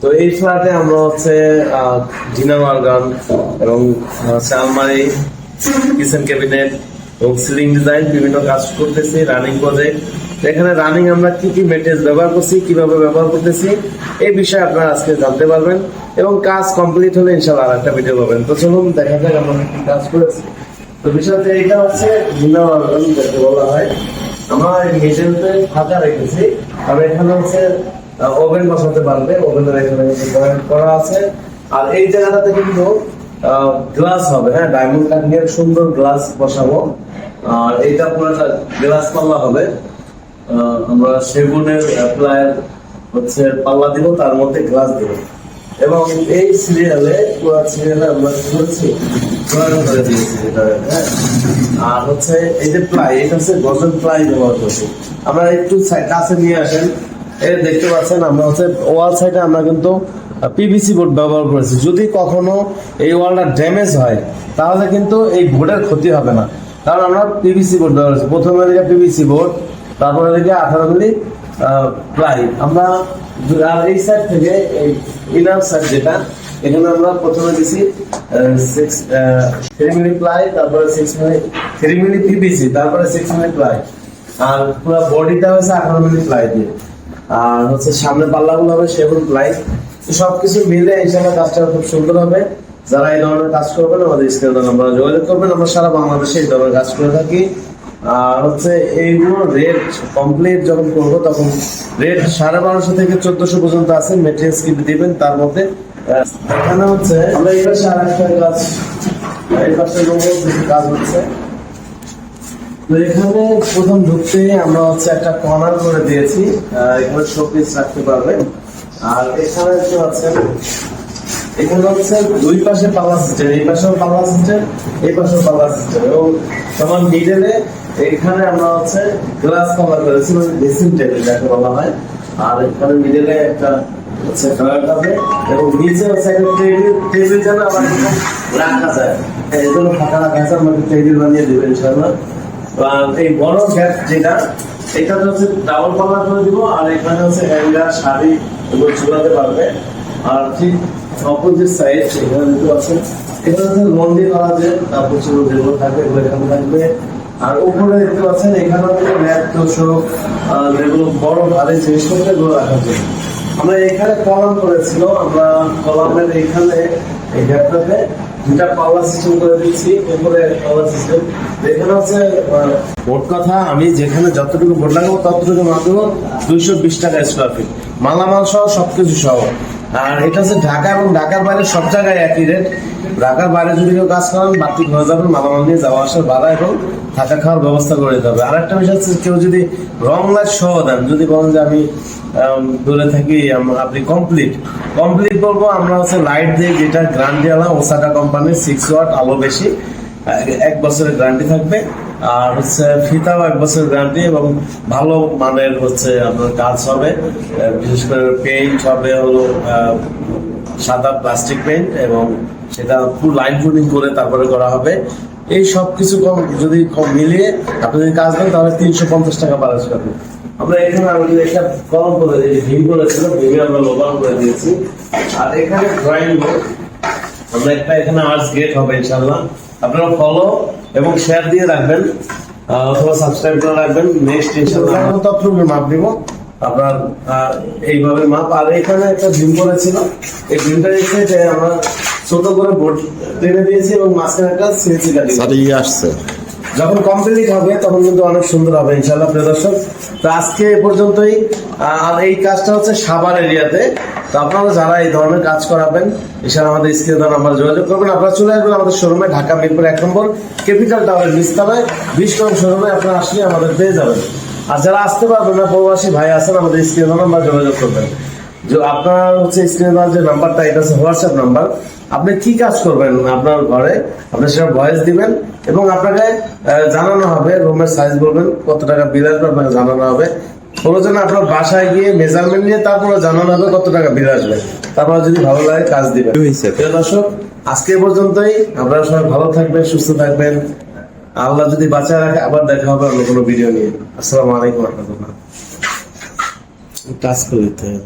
তো এই ফ্ল্যাটে আমরা হচ্ছে ডিনার ওয়ার্গান এবং আলমারি কিচেন ক্যাবিনেট এবং সিলিং ডিজাইন বিভিন্ন কাজ করতেছি রানিং প্রজেক্ট এখানে রানিং আমরা কি কি মেটেরিয়াল ব্যবহার করছি, কীভাবে ব্যবহার করতেছি, এই বিষয়ে আপনারা আজকে জানতে পারবেন এবং কাজ কমপ্লিট হলে ইনশাআল্লাহ আর একটা ভিডিও পাবেন। তো চলুন, দেখা যাক আমরা কি কাজ করেছি। তো বিষয়টা এটা হচ্ছে ডিনার ওয়ার্গান যাকে বলা হয়। আমরা মিডলতে ফাঁকা রেখেছি। আর এখানে হচ্ছে ওভেন বসাতে পারবে, ওভেনের এখানে করা আছে। আর এই জায়গাটাতে কিন্তু গ্লাস হবে হ্যাঁ ডায়মন্ড কাটিং এর সুন্দর গ্লাস বসাবো। আর এইটা পুরো গ্লাস পাল্লা হবে। আমরা সেগুনের প্লায়ের হচ্ছে পাল্লা দিব, তার মধ্যে গ্লাস দিব। এবং এই সিরিয়ালে পুরো সিরিয়ালে আমরা করেছি হ্যাঁ? আর হচ্ছে এই যে প্লাই, এটা হচ্ছে গজল প্লাই ব্যবহার করছি। আমরা একটু কাছে নিয়ে আসেন। এই দেখতে পাচ্ছেন, আমরা হচ্ছে ওয়াল সাইডে আমরা কিন্তু পিভিসি বোর্ড ব্যবহার করেছি। যদি কখনো এই ওয়ালটা ড্যামেজ হয়, তাহলে কিন্তু এই বোর্ডের ক্ষতি হবে না। কারণ আমরা পিভিসি বোর্ড ব্যবহার করছি। প্রথমে দিকে পিভিসি বোর্ড তারপরে দিকে আঠারো মিলি প্লাই আমরা এই সাইড থেকে ইনার সাইড যেটা, এখানে আমরা প্রথমে সিক্স তারপরে সিক্স তারপরে সিক্স আর পুরো বডিটা আঠারো দিয়ে। আর হচ্ছে সামনে পাল্লাগুলো হবে সেগুলো প্লাই সবকিছু মিলে ইনশাল্লাহ কাজটা খুব সুন্দর হবে। যারা এই ধরনের কাজ করবেন, আমাদের স্ক্রিনে আমরা যোগাযোগ করবেন। আমরা সারা বাংলাদেশে এই ধরনের কাজ করে থাকি। আর হচ্ছে এইগুলো রেট কমপ্লিট যখন করব তখন রেট সাড়ে বারোশো থেকে চোদ্দশো পর্যন্ত আছে মেটেরিয়ালস কি দিবেন, তার মধ্যে এখানে হচ্ছে আমরা এই পাশে আর একটা কাজ এই পাশে কাজ হচ্ছে। তো এখানে প্রথম ঢুকতে আমরা হচ্ছে একটা কর্নার করে দিয়েছি এখানে শোপিস রাখতে পারবেন। আর এখানে যে আছে এখানে হচ্ছে দুই পাশে পাল্লা সিস্টেম এই পাশেও পাল্লা সিস্টেম এই পাশেও পাল্লা সিস্টেম এবং তোমার মিডলে এখানে আমরা হচ্ছে গ্লাস পাল্লা করেছি মানে ড্রেসিং টেবিল যাকে বলা হয়। আর এখানে মিডলে একটা হচ্ছে এবং নিচে হচ্ছে একটা টেবিল টেবিল যেন এরকম রাখা যায়। এই জন্য ফাঁকা রাখা আছে আমাকে টেবিল বানিয়ে দেবে ইনশাআল্লাহ। আর এই বড় গ্যাপ যেটা, এটা হচ্ছে ডাবল পাল্লা করে দিব, আর এখানে হচ্ছে হ্যাঙ্গার শাড়ি এগুলো ঝুলাতে পারবে। আর ঠিক অপোজিট সাইড এখানে দেখতে পাচ্ছেন এখানে হচ্ছে লন্ডি করা যে যেগুলো থাকবে, এগুলো এখানে থাকবে। আর উপরে দেখতে পাচ্ছেন এখানে ল্যাপ তোষক যেগুলো বড় ভারী জিনিসপত্র এগুলো রাখার জন্য আমরা এখানে কলাম করেছিল, আমরা কলামের এখানে এই গ্যাপটাতে দুটা পাওয়ার সিস্টেম করে দিচ্ছি, উপরে পাওয়ার সিস্টেম কথা, আমি যেখানে যতটুকু বোর্ড লাগাবো, ততটুকু মাত্র দুইশো বিশ টাকা স্কোয়ার ফিট মালামাল সহ সবকিছু সহ। আর এটা হচ্ছে ঢাকা এবং ঢাকার বাইরে সব জায়গায় একই রেট ঢাকার বাইরে যদি কেউ কাজ করেন, বাড়তি হয়ে যাবেন, মালামাল নিয়ে যাওয়া আসার ভাড়া এবং থাকা খাওয়ার ব্যবস্থা করে দিতে হবে। আর একটা বিষয় হচ্ছে কেউ যদি রং লাইট সহ দেন, যদি বলেন যে আমি দূরে থাকি আপনি কমপ্লিট কমপ্লিট বলব, আমরা হচ্ছে লাইট দিয়ে যেটা গ্যারান্টি আলা ওসাকা কোম্পানির সিক্স ওয়াট আলো বেশি এক বছরের গ্যারান্টি থাকবে। আর হচ্ছে ফিতাও এক বছরের গ্যারান্টি এবং ভালো মানের হচ্ছে আপনার কাজ হবে। বিশেষ করে পেইন্ট হবে হলো সাদা প্লাস্টিক পেইন্ট এবং সেটা পুরো লাইন ফুডিং করে তারপরে করা হবে। এই সব কিছু কম যদি কম মিলিয়ে আপনি যদি কাজ দেন, তাহলে তিনশো পঞ্চাশ টাকা বারো টাকা আমরা এখানে আমি একটা কলম করে দিয়েছি ভীম করেছিল ভীমে আমরা লোবান করে দিয়েছি। আর এখানে ড্রয়িং বোর্ড আমরা একটা এখানে আর্টস গেট হবে ইনশাল্লাহ আপনারা ফলো এবং শেয়ার দিয়ে রাখবেন অথবা সাবস্ক্রাইব করে রাখবেন। নেক্সট ইনশাআল্লাহ আমরা মাপ দিব। আপনার আহ, এইভাবে মাপ। আর এখানে একটা ডিম করেছিল। এই ডিমটা এসে যে আমরা ছোট করে বোর্ড টেনে দিয়েছি এবং মাঝখানে একটা সিএনসি গাড়ি। আসছে। যখন কমপ্লিট হবে, তখন কিন্তু অনেক সুন্দর হবে ইনশাল্লাহ প্রিয় দর্শক। তো আজকে এ পর্যন্তই। আর এই কাজটা হচ্ছে সাভার এরিয়াতে। তো আপনারা যারা এই ধরনের কাজ করাবেন ইনশাল্লাহ আমাদের স্ক্রিনে নাম্বার যোগাযোগ করবেন। আপনারা চলে আসবেন আমাদের শোরুমে ঢাকা, মিরপুর এক নম্বর ক্যাপিটাল টাওয়ারের নিচতলায় বিশ নং শোরুমে আপনারা আসলে আমাদের পেয়ে যাবেন। আর যারা আসতে পারবেন না, প্রবাসী ভাই আছেন, আমাদের স্ক্রিনে নাম্বার যোগাযোগ করবেন। যে আপনার হচ্ছে স্ক্রিনে যে নাম্বারটা এটা হচ্ছে হোয়াটসঅ্যাপ নাম্বার। আপনি কি কাজ করবেন আপনার ঘরে আপনি সেটা ভয়েস দিবেন এবং আপনাকে জানানো হবে রুমের সাইজ বলবেন কত টাকা বিল আসবে আপনাকে জানানো হবে। প্রয়োজনে আপনার বাসায় গিয়ে মেজারমেন্ট নিয়ে তারপরে জানানো হবে কত টাকা বিল আসবে। তারপর যদি ভালো লাগে কাজ দিবেন? প্রিয় দর্শক আজকে পর্যন্তই। আপনারা সবাই ভালো থাকবেন সুস্থ থাকবেন। আল্লাহ যদি বাঁচায় রাখে আবার দেখা হবে অন্য কোনো ভিডিও নিয়ে। আসসালামু আলাইকুম রহমতুল্লাহ। টাচ করে দিতে হবে।